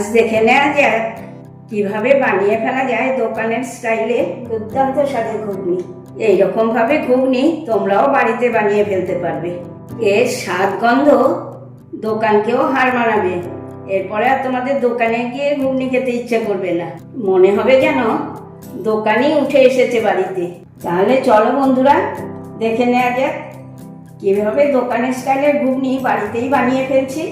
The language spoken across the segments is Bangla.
আজ দেখে নেওয়া যাক, কীভাবে বানিয়ে ফেলা যায় দোকানের স্টাইলে দুর্দান্ত স্বাদের ঘুগনি। এইরকম ভাবে ঘুগনি তোমরাও বাড়িতে বানিয়ে ফেলতে পারবে। এর স্বাদ গন্ধ দোকানকেও হার মানাবে। এরপরে আর তোমাদের দোকানে গিয়ে ঘুগনি খেতে ইচ্ছে করবে না। মনে হবে যেন দোকানই উঠে এসেছে বাড়িতে। তাহলে চলো বন্ধুরা, দেখে নেওয়া যাক, কীভাবে দোকানের স্টাইলের ঘুগনি বাড়িতেই বানিয়ে ফেলছি।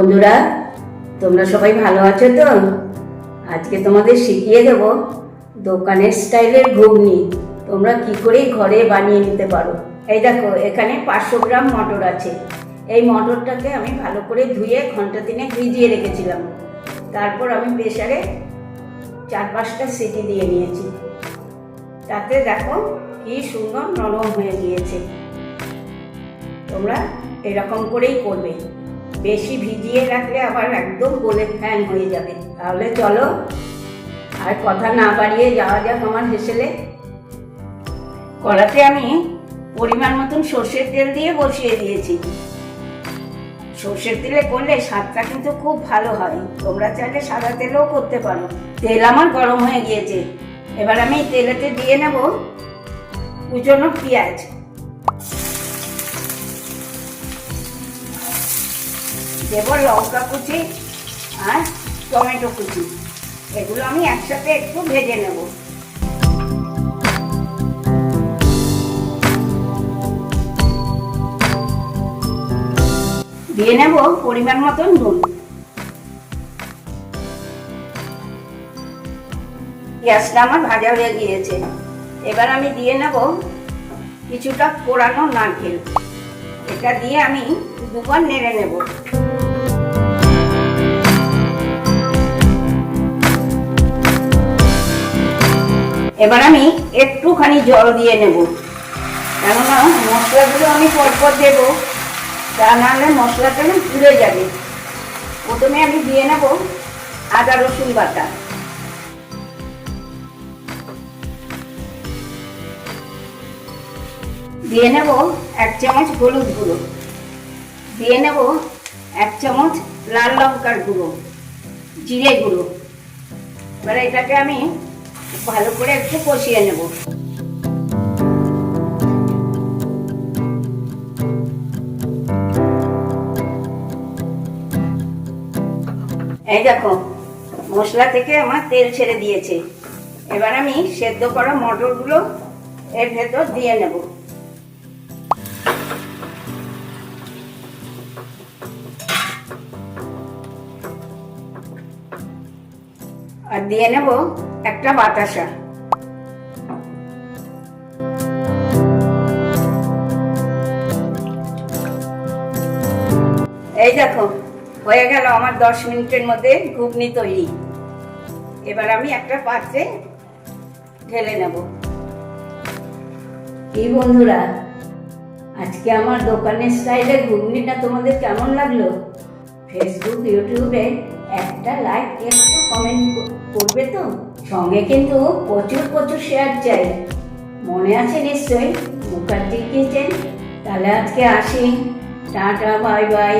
বন্ধুরা, তোমরা সবাই ভালো আছো তো? আজকে তোমাদের শিখিয়ে দেব দোকানের স্টাইলের ঘুগনি। তোমরা কি করে ঘরে বানিয়ে নিতে পারো? এই দেখো, এখানে পাঁচশো গ্রাম মটর আছে। এই মটরটাকে আমি ভালো করে ধুয়ে ঘণ্টা দিনে ভিজিয়ে রেখেছিলাম। তারপর আমি প্রেশারে চার পাঁচটা সিটি দিয়ে নিয়েছি। তাতে দেখো কি সুন্দর নরম হয়ে গিয়েছে। তোমরা এরকম করেই করবে। বেশি ভিজিয়ে রাখলে আবার একদম গলে ফ্যান হয়ে যাবে। তাহলে চলো, আর কথা না বাড়িয়ে যাওয়া যাক আমার হেসেলে। কড়াতে আমি পরিমাণ মতন সর্ষের তেল দিয়ে বসিয়ে দিয়েছি। সর্ষের তেলে করলে স্বাদটা কিন্তু খুব ভালো হয়। তোমরা চাইলে সাদা তেলেও করতে পারো। তেল আমার গরম হয়ে গিয়েছে। এবার আমি তেলেতে দিয়ে নেব কুচনো পেঁয়াজ। দেব লঙ্কা কুচি আর টমেটো কুচি। এগুলো আমি একসাথে একটু ভেজে নেব। দিয়ে নেব পরিমাণ মতন নুন। গ্যাসটা আমার ভাজা হয়ে গিয়েছে। এবার আমি দিয়ে নেব কিছুটা পোড়ানো নারকেল। এটা দিয়ে আমি দুবার নেড়ে নেব। এবার আমি একটুখানি জল দিয়ে নেব। কেননা মশলাগুলো আমি পরপর দেব, তা নাহলে মশলাটা পুড়ে যাবে। প্রথমে আমি দিয়ে নেব আদা রসুন বাটা। দিয়ে নেব এক চামচ হলুদ গুঁড়ো। দিয়ে নেব এক চামচ লাল লঙ্কার গুঁড়ো, জিরে গুঁড়ো। এবার এটাকে আমি ভালো করে একটু কষিয়ে নেব। এই দেখো, মশলা থেকে আমার তেল ছেড়ে দিয়েছে। এবার আমি সেদ্ধ করা মটরগুলো এর ভেতর দিয়ে নেব। আর দিয়ে নেব একটা বাতাসা। এই দেখো, হয়ে গেল আমার দশ মিনিটের মধ্যে ঘুগনি তৈরি। এবার আমি একটা পাত্রে ঢেলে নেব। কি বন্ধুরা, আজকে আমার দোকানের স্টাইলে ঘুগনিটা তোমাদের কেমন লাগল? ফেসবুক ইউটিউবে একটা লাইক একটু কমেন্ট করবে তো? সঙ্গে কিন্তু প্রচুর প্রচুর শেয়ার চাই। মনে আছে নিশ্চয়ই? মুখার্জি কিচেন তাহলে আজকে আসি। টাটা বাই বাই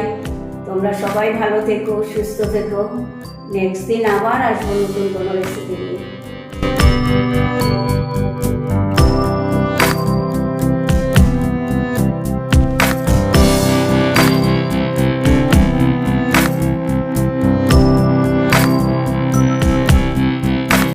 তোমরা সবাই ভালো থেকো, সুস্থ থেকো। নেক্সট দিন আবার আসব নতুন কোনো রেসিপি নিয়ে।